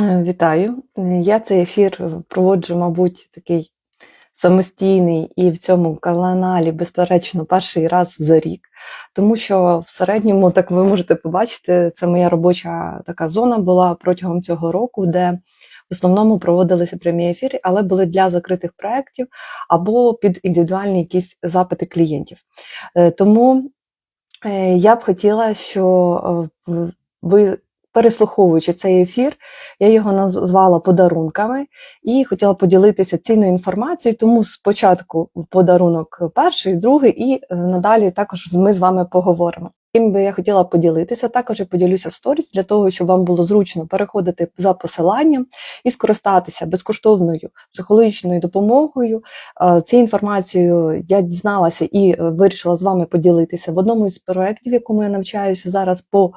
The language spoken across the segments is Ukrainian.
Е, Вітаю. Я цей ефір проводжу, мабуть, такий самостійний і в цьому каналі, безперечно, перший раз за рік. Тому що в середньому, так ви можете побачити, це моя робоча така зона була протягом цього року, де в основному проводилися прямі ефіри, але були для закритих проєктів або під індивідуальні якісь запити клієнтів. Е, Тому е, я б хотіла, що ви переслуховуючи цей ефір, я його назвала подарунками і хотіла поділитися цінною інформацією. Тому спочатку подарунок перший, другий, і е, надалі також ми з вами поговоримо. Тим би я хотіла поділитися, також я поділюся в сторіс для того, щоб вам було зручно переходити за посиланням і скористатися безкоштовною психологічною допомогою. Е, Цією інформацією я дізналася і е, вирішила з вами поділитися в одному із проєктів, в якому я навчаюся зараз по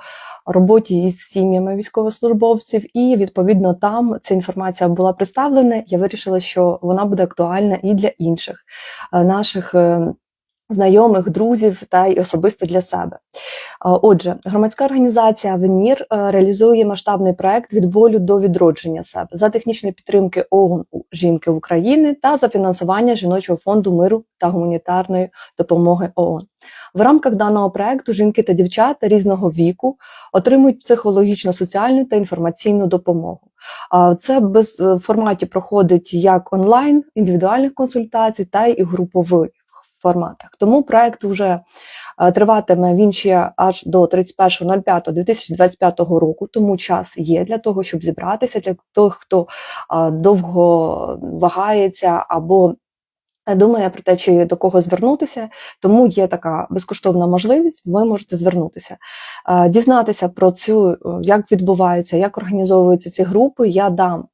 роботі із сім'ями військовослужбовців, і відповідно там ця інформація була представлена. Я вирішила, що вона буде актуальна і для інших е, наших. Знайомих, друзів та й особисто для себе. Отже, громадська організація Авенір е, реалізує масштабний проект від болю до відродження себе за технічної підтримки ООН жінки України та за фінансування жіночого фонду миру та гуманітарної допомоги ООН. В рамках даного проекту жінки та дівчата різного віку отримують психологічну, соціальну та інформаційну допомогу. Це без е, в форматі проходить як онлайн, індивідуальних консультацій, та й групових форматах. Тому проект вже е, триватиме він ще аж до 31.05.2025 року. Тому час є для того, щоб зібратися для тих, хто е, довго вагається або думає про те, чи до кого звернутися. Тому є така безкоштовна можливість. Ви можете звернутися, Е, дізнатися про цю, як відбуваються, як організовуються ці групи. Я дам.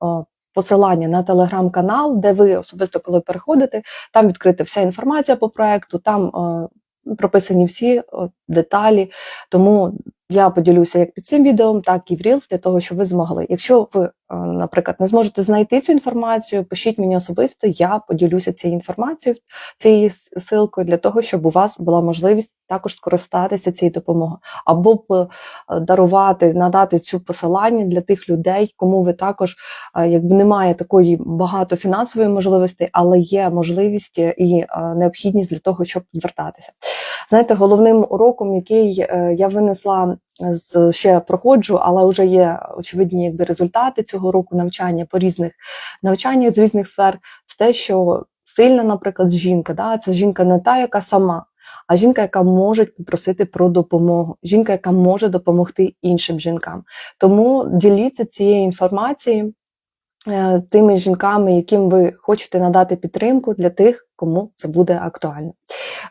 Посилання на телеграм-канал, де ви особисто, коли переходите, там відкрита вся інформація по проекту, там е, прописані всі деталі. Тому я поділюся як під цим відео, так і в Reels, для того, щоб ви змогли. Якщо ви, наприклад, не зможете знайти цю інформацію, пишіть мені особисто, я поділюся цією інформацією, цією с- силкою для того, щоб у вас була можливість також скористатися цією допомогою, або е, дарувати, надати цю посилання для тих людей, кому ви також е, якби немає такої багато фінансової можливості, але є можливість і е, необхідність для того, щоб звертатися. Знаєте, головним уроком, який е, я винесла ще проходжу, але вже є очевидні якби результати цього року навчання по різних навчаннях з різних сфер, це те, що сильна, наприклад, жінка, да, це жінка не та, яка сама. А жінка, яка може попросити про допомогу, жінка, яка може допомогти іншим жінкам. Тому діліться цією інформацією тими жінками, яким ви хочете надати підтримку для тих, кому це буде актуально.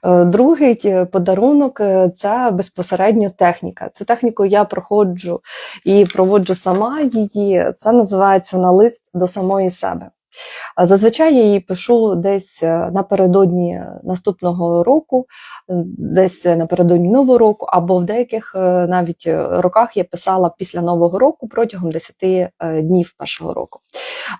Е, Другий е, подарунок е, це безпосередньо техніка. Цю техніку я проходжу і проводжу сама її. Це називається вона лист до самої себе. Зазвичай я її пишу десь е, напередодні наступного року, е, десь напередодні нового року, або в деяких е, навіть е, роках я писала після нового року протягом 10 е, днів першого року.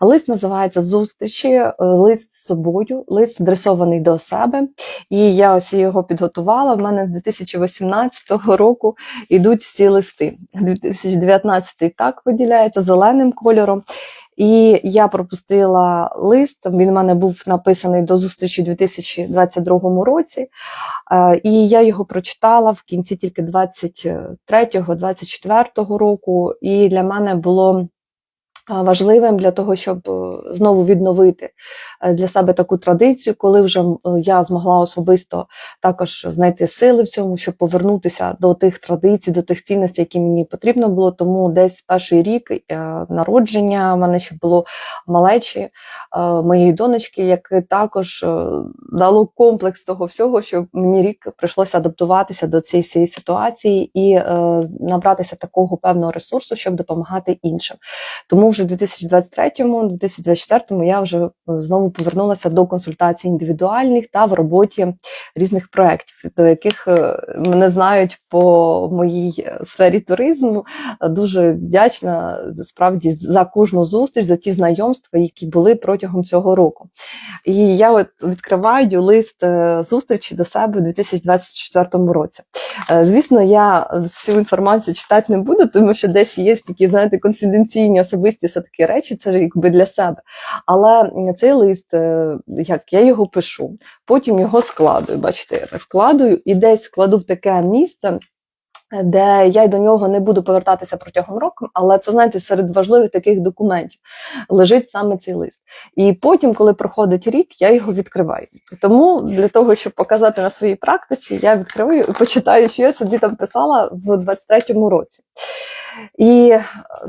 Лист називається Зустрічі, е, лист з собою, лист адресований до себе. І я ось його підготувала. В мене з 2018 року йдуть всі листи. 2019 так виділяється зеленим кольором. І я пропустила лист. Він в мене був написаний до зустрічі у 2022 році. Е, І я його прочитала в кінці тільки 23-24 року. І для мене було важливим для того, щоб е, знову відновити е, для себе таку традицію, коли вже е, я змогла особисто також знайти сили в цьому, щоб повернутися до тих традицій, до тих цінностей, які мені потрібно було. Тому десь перший рік народження в мене ще було малечі моєї донечки, яке також дало комплекс того всього, що мені рік прийшлося адаптуватися до цієї всієї ситуації і набратися такого певного ресурсу, щоб допомагати іншим. Тому вже в 2023-2024 я вже знову повернулася до консультацій індивідуальних та в роботі різних проєктів, до яких е, мене знають по моїй е, сфері туризму. Е, Дуже вдячна справді за кожну зустріч, за ті знайомства, які були протягом цього року. І я от відкриваю лист е, зустрічі до себе у 2024 році. Е, Звісно, я всю інформацію читати не буду, тому що десь є такі, знаєте, конфіденційні особисті все такі речі, це якби для себе. Але цей лист, е, як я його пишу, потім його складую. Бачите, я так складую і десь складу в таке місце. Де я й до нього не буду повертатися протягом року, але це знаєте, серед важливих таких документів лежить саме цей лист. І потім, коли проходить рік, я його відкриваю. Тому для того, щоб показати на своїй практиці, я відкриваю і почитаю, що я собі там писала в 23-му році. І е,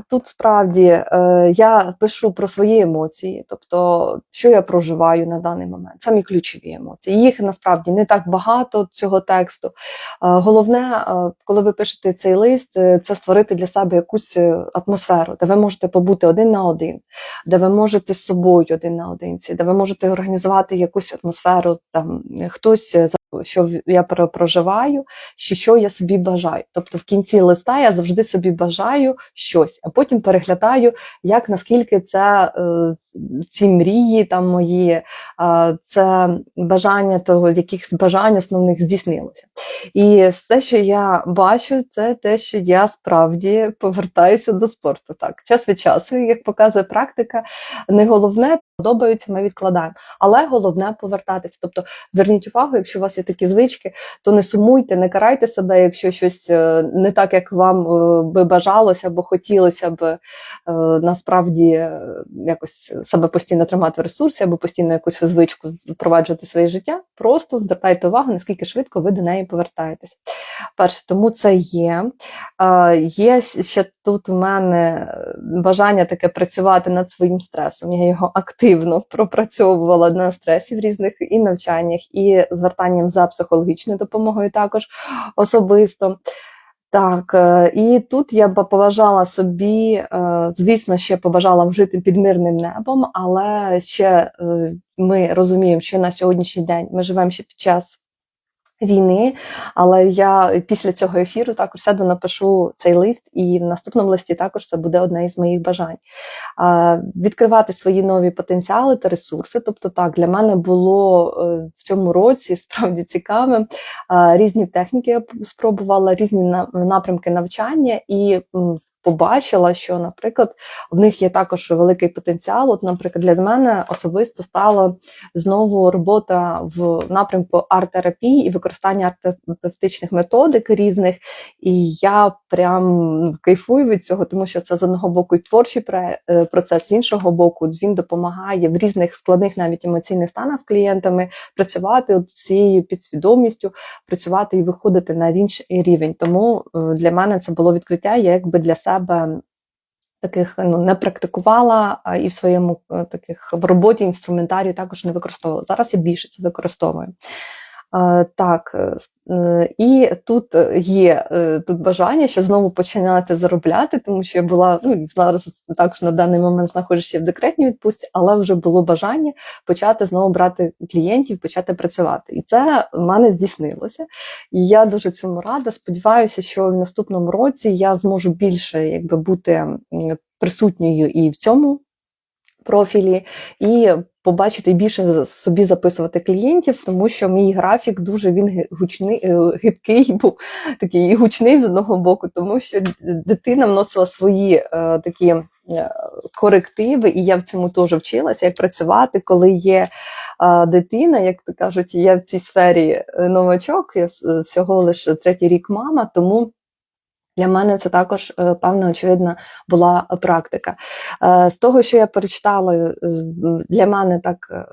тут справді е, я пишу про свої емоції, тобто, що я проживаю на даний момент, самі ключові емоції. Їх насправді не так багато цього тексту. Е, Головне, коли ви пишете цей лист, це створити для себе якусь атмосферу, де ви можете побути один на один, де ви можете з собою один на одинці, де ви можете організувати якусь атмосферу. Там хтось що я про- проживаю, що, що я собі бажаю. Тобто в кінці листа я завжди собі бажаю щось, а потім переглядаю, як наскільки це е, ці мрії там мої, е, це бажання того, яких бажань основних здійснилося. І все, що я бачу, це те, що я справді повертаюся до спорту. Так, час від часу, як показує практика, не головне подобаються, ми відкладаємо, але головне повертатися. Тобто, зверніть увагу, якщо у вас є такі звички, то не сумуйте, не карайте себе, якщо щось е, не так, як вам е, би бажалося або хотілося б насправді якось себе постійно тримати в ресурсі або постійно якусь звичку впроваджувати своє життя. Просто звертайте увагу, наскільки швидко ви до неї повертаєтесь. Перше, тому це є. Е, Є ще тут у мене бажання таке працювати над своїм стресом. Я його активно пропрацьовувала на стресі в різних і навчаннях, і звертанням за психологічною допомогою також особисто. Так, е, і тут я б побажала собі, е, звісно, ще побажала жити під мирним небом, але ще е, ми розуміємо, що на сьогоднішній день ми живемо ще під час війни. Але я після цього ефіру також сяду, напишу цей лист, і в наступному листі також це буде одне із моїх бажань. Відкривати свої нові потенціали та ресурси. Тобто, так, для мене було е, в цьому році справді цікавим. Різні техніки я спробувала, різні на- напрямки навчання і. Побачила, що, наприклад, в них є також великий потенціал. От, наприклад, для мене особисто стала знову робота в напрямку арт-терапії і використання арт-терапевтичних методик різних. І я прям кайфую від цього, тому що це з одного боку і творчий е, процес, з іншого боку, він допомагає в різних складних навіть емоційних станах з клієнтами працювати от цією підсвідомістю, працювати і виходити на інший рівень. Тому е, для мене це було відкриття. Я якби для себе таких ну, не практикувала і в своєму е, таких в роботі інструментарію також не використовувала. Зараз я більше це використовую. Так, е, е, і тут е, є тут бажання ще знову починати заробляти, тому що я була ну зараз також на даний момент знаходжуся в декретній відпустці, але вже було бажання почати знову брати клієнтів, почати працювати. І це в мене здійснилося. І я дуже цьому рада. Сподіваюся, що в наступному році я зможу більше якби бути присутньою і в цьому профілі, і побачити більше собі записувати клієнтів, тому що мій графік дуже він гучний, е, гидкий був такий гучний з одного боку, тому що дитина вносила свої е, такі е, корективи, і я в цьому теж вчилася, як працювати, коли є дитина, як то кажуть, я в цій сфері новачок, я всього лише третій рік мама, тому. Для мене це також певно, певна очевидна була практика. Е, З того, що я перечитала, е, для мене так е,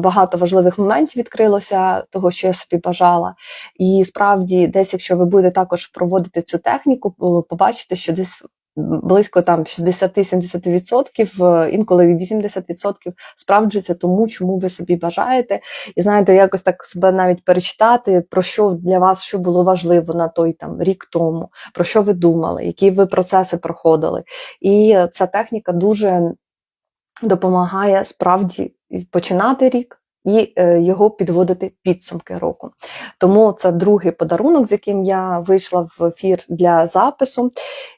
багато важливих моментів відкрилося, того, що я собі бажала. І справді, десь, якщо ви будете також проводити цю техніку, побачите, що десь близько там 60-70%, е, інколи 80% справджується тому, чому ви собі бажаєте. І знаєте, якось так себе навіть перечитати, про що для вас що було важливо на той там рік тому, про що ви думали, які ви процеси проходили. І ця техніка дуже допомагає справді починати рік. І е, його підводити підсумки року. Тому це другий подарунок, з яким я вийшла в ефір для запису.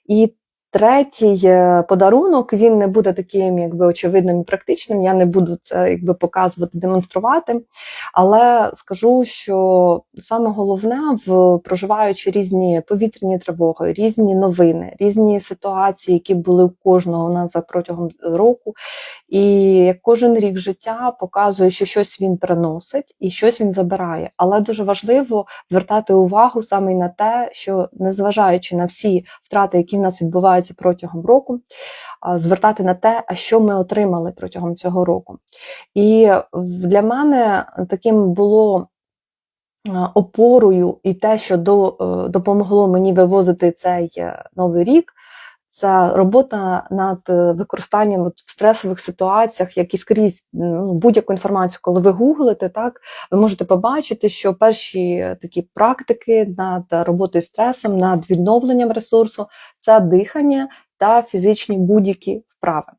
І Третій е, подарунок він не буде таким, якби очевидним і практичним. Я не буду це якби показувати, демонструвати. Але скажу, що саме головне в проживаючи різні повітряні тривоги, різні новини, різні ситуації, які були у кожного у нас за протягом року. І як кожен рік життя показує, що щось він приносить і щось він забирає. Але дуже важливо звертати увагу саме на те, що незважаючи на всі втрати, які в нас відбуваються протягом року, звертати на те, а що ми отримали протягом цього року. І для мене таким було опорою і те, що е, допомогло мені вивозити цей е, новий рік. Це робота над е, використанням от в стресових ситуаціях, як і скрізь ну, будь-яку інформацію, коли ви гуглите, так ви можете побачити, що перші такі практики над роботою з стресом, над відновленням ресурсу це дихання та фізичні будь-які вправи.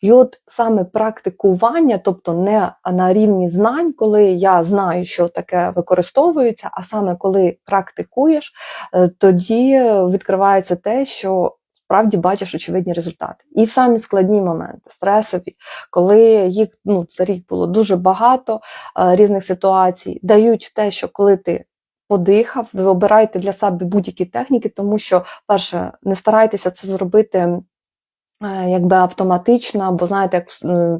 І от саме практикування, тобто не на рівні знань, коли я знаю, що таке використовується, а саме коли практикуєш, е, тоді відкривається те, що справді бачиш очевидні результати. І в самі складні моменти, стресові, коли їх ну, за рік було дуже багато е, різних ситуацій, дають те, що коли ти подихав, ви обирайте для себе будь-які техніки, тому що, перше, не старайтеся це зробити. е, Якби автоматично, або знаєте, як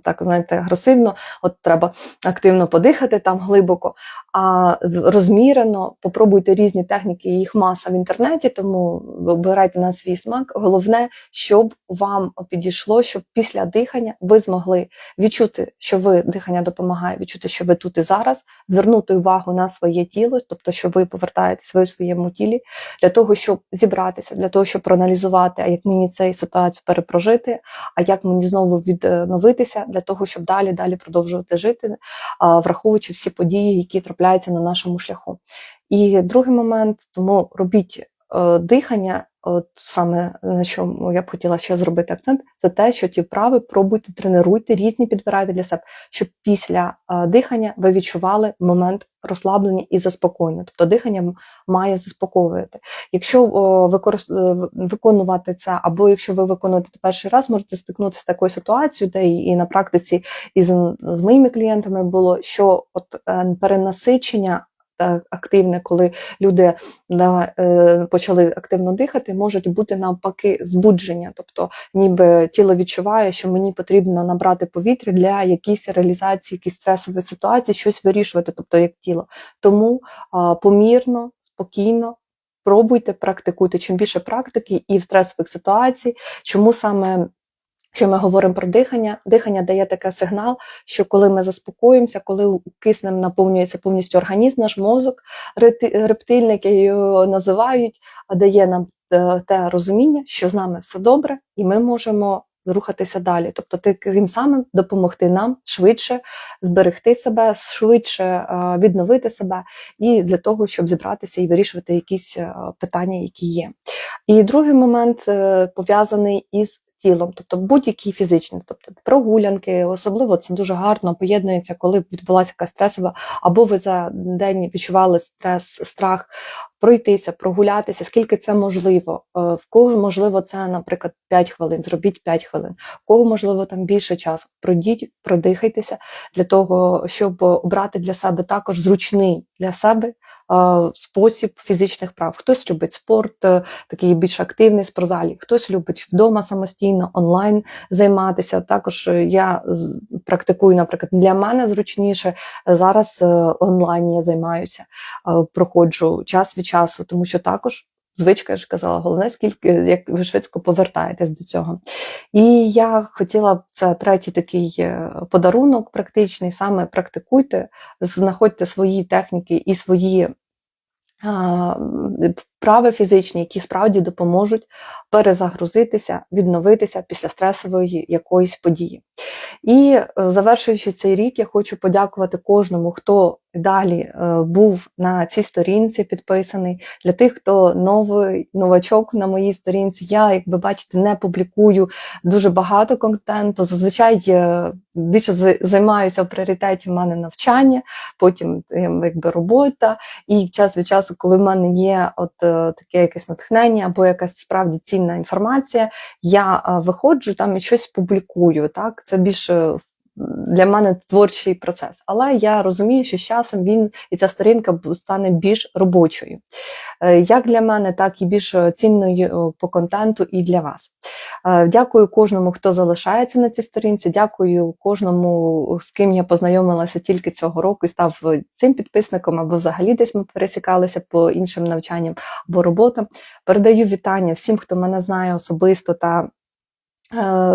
так знаєте, агресивно, от треба активно подихати там глибоко, а розмірено попробуйте різні техніки, їх маса в інтернеті, тому обирайте на свій смак. Головне, щоб вам підійшло, щоб після дихання ви змогли відчути, що ви дихання допомагає, відчути, що ви тут і зараз, звернути увагу на своє тіло, тобто, що ви повертаєтесь ви своєму тілі, для того, щоб зібратися, для того, щоб проаналізувати, а як мені цю ситуацію перепрожити, а як мені знову відновитися, для того, щоб далі далі продовжувати жити, враховуючи всі події, які трапляються на нашому шляху. І другий момент, тому робіть дихання. От саме на що я б хотіла ще зробити акцент, це те, що ті вправи пробуйте, тренуйте, різні підбирайте для себе, щоб після е, дихання ви відчували момент розслаблення і заспокоєння. Тобто дихання має заспокоювати. Якщо використ... е, виконувати це, або якщо ви виконуєте перший раз, можете стикнутися з такою ситуацією, де і, на практиці і з, моїми клієнтами було, що от е, перенасичення. Та активне, коли люди да, е, почали активно дихати, можуть бути навпаки збудження. Тобто, ніби тіло відчуває, що мені потрібно набрати повітря для якійсь реалізації, якісь стресової ситуації, щось вирішувати, тобто як тіло. Тому а, помірно, спокійно. Пробуйте, практикуйте. Чим більше практики і в стресових ситуацій, чому саме Якщо ми говоримо про дихання, дихання дає такий сигнал, що коли ми заспокоїмося, коли киснем наповнюється повністю організм, наш мозок, рети- рептильник його називають, дає нам те, те розуміння, що з нами все добре, і ми можемо рухатися далі. Тобто, тим самим допомогти нам швидше зберегти себе, швидше е, відновити себе, і для того, щоб зібратися і вирішувати якісь е, питання, які є. І другий момент е, пов'язаний із тілом, тобто будь-які фізичні, тобто прогулянки, особливо це дуже гарно поєднується, коли відбулася якась стресова, або ви за день відчували стрес, страх. Пройтися, прогулятися, скільки це можливо. Е, В кого можливо це, наприклад, 5 хвилин, зробіть 5 хвилин, в кого можливо там більше часу. Пройдіть, продихайтеся для того, щоб обрати для себе також зручний для себе спосіб фізичних прав. Хтось любить спорт, е, такий більш активний спортзалі, хтось любить вдома самостійно, онлайн займатися. Також е, я практикую, наприклад, для мене зручніше е, зараз онлайн я займаюся, проходжу час від часу, тому що також. Звичка, я ж казала, головне, скільки як ви швидко повертаєтесь до цього. І я хотіла б це третій такий е, подарунок практичний, саме практикуйте, знаходьте свої техніки і свої вправи фізичні, які справді допоможуть перезагрузитися, відновитися після стресової якоїсь події. І е, завершуючи цей рік, я хочу подякувати кожному, хто далі е, був на цій сторінці підписаний. Для тих, хто новий новачок на моїй сторінці, я, як ви бачите, не публікую дуже багато контенту. Зазвичай більше займаюся в пріоритеті в мене навчання, потім е, якби робота. І час від часу, коли в мене є от е, таке якесь натхнення або якась справді цінна інформація, я виходжу там і щось публікую. Так, це більше для мене творчий процес. Але я розумію, що з часом він і ця сторінка стане більш робочою. Е, Як для мене, так і більш цінною е, по контенту і для вас. Е, Дякую кожному, хто залишається на цій сторінці. Дякую кожному, з ким я познайомилася тільки цього року і став е, цим підписником, або взагалі десь ми пересікалися по іншим навчанням або роботам. Передаю вітання всім, хто мене знає особисто та е,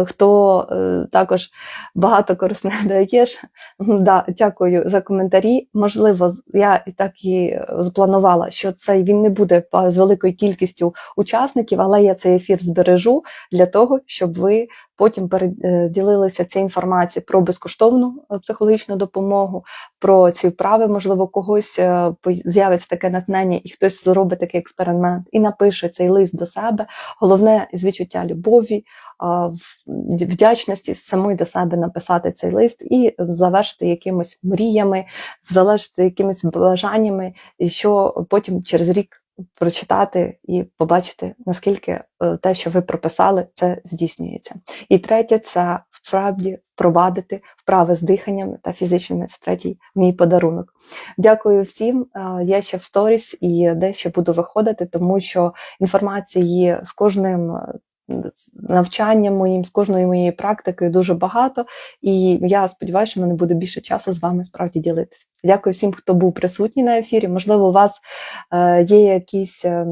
хто е, також багато корисне даєш. Да, дякую за коментарі. Можливо, я і так і е, запланувала, що цей він не буде з великою кількістю учасників, але я цей ефір збережу для того, щоб ви потім переділилися цією інформацією про безкоштовну е, психологічну допомогу, про ці вправи. Можливо, когось е, з'явиться таке натхнення, і хтось зробить такий експеримент і напише цей лист до себе. Головне з відчуття любові, в- вдячності самої до себе написати цей лист і завершити якимось мріями, залежати якимись бажаннями, і що потім через рік прочитати і побачити, наскільки е, те, що ви прописали, це здійснюється. І третє це справді впровадити вправи з диханням та фізичними. Це третій мій подарунок. Дякую всім. Е, Я ще в сторіс і дещо буду виходити, тому що інформації з кожним. Навчанням моїм, з кожною моєю практикою дуже багато, і я сподіваюся, що в мене буде більше часу з вами справді ділитися. Дякую всім, хто був присутній на ефірі. Можливо, у вас е, є якісь е,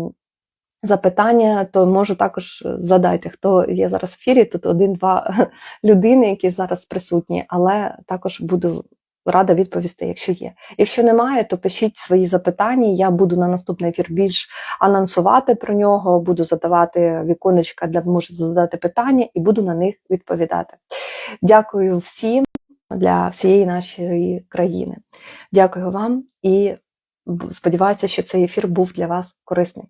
запитання, то можу також задайте, хто є зараз в ефірі. Тут один-два людини, які зараз присутні, але також буду рада відповісти, якщо є. Якщо немає, то пишіть свої запитання. Я буду на наступний ефір більш анонсувати про нього, буду задавати віконечка, де можете задати питання, і буду на них відповідати. Дякую всім для всієї нашої країни. Дякую вам і сподіваюся, що цей ефір був для вас корисний.